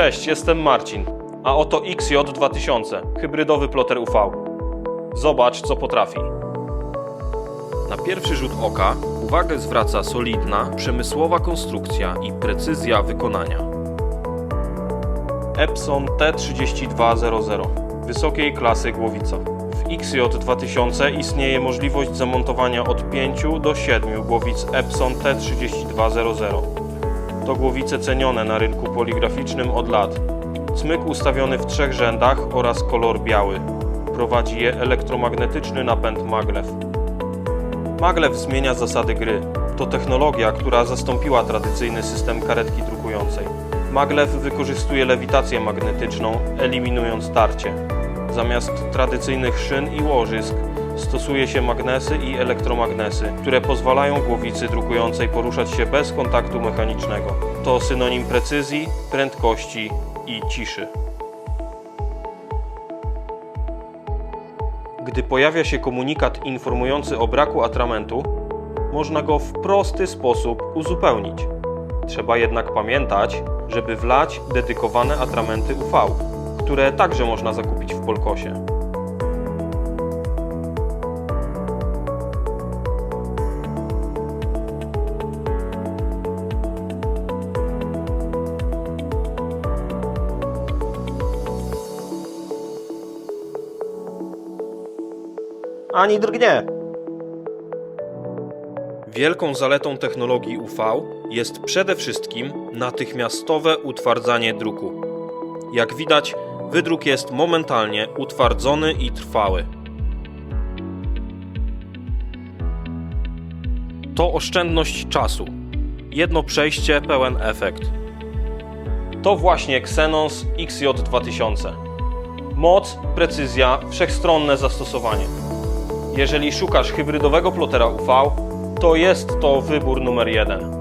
Cześć, jestem Marcin, a oto XJ2000, hybrydowy ploter UV. Zobacz, co potrafi. Na pierwszy rzut oka uwagę zwraca solidna, przemysłowa konstrukcja i precyzja wykonania. Epson T3200 wysokiej klasy głowica. W XJ2000 istnieje możliwość zamontowania od 5 do 7 głowic Epson T3200. To głowice cenione na rynku poligraficznym od lat. Cmyk ustawiony w trzech rzędach oraz kolor biały. Prowadzi je elektromagnetyczny napęd maglev. Maglev zmienia zasady gry. To technologia, która zastąpiła tradycyjny system karetki drukującej. Maglev wykorzystuje lewitację magnetyczną, eliminując tarcie. Zamiast tradycyjnych szyn i łożysk stosuje się magnesy i elektromagnesy, które pozwalają głowicy drukującej poruszać się bez kontaktu mechanicznego. To synonim precyzji, prędkości i ciszy. Gdy pojawia się komunikat informujący o braku atramentu, można go w prosty sposób uzupełnić. Trzeba jednak pamiętać, żeby wlać dedykowane atramenty UV, które także można zakupić w Polkosie. Ani drgnie. Wielką zaletą technologii UV jest przede wszystkim natychmiastowe utwardzanie druku. Jak widać, wydruk jest momentalnie utwardzony i trwały. To oszczędność czasu. Jedno przejście, pełen efekt. To właśnie Xenos XJ2000. Moc, precyzja, wszechstronne zastosowanie. Jeżeli szukasz hybrydowego plotera UV, to jest to wybór numer jeden.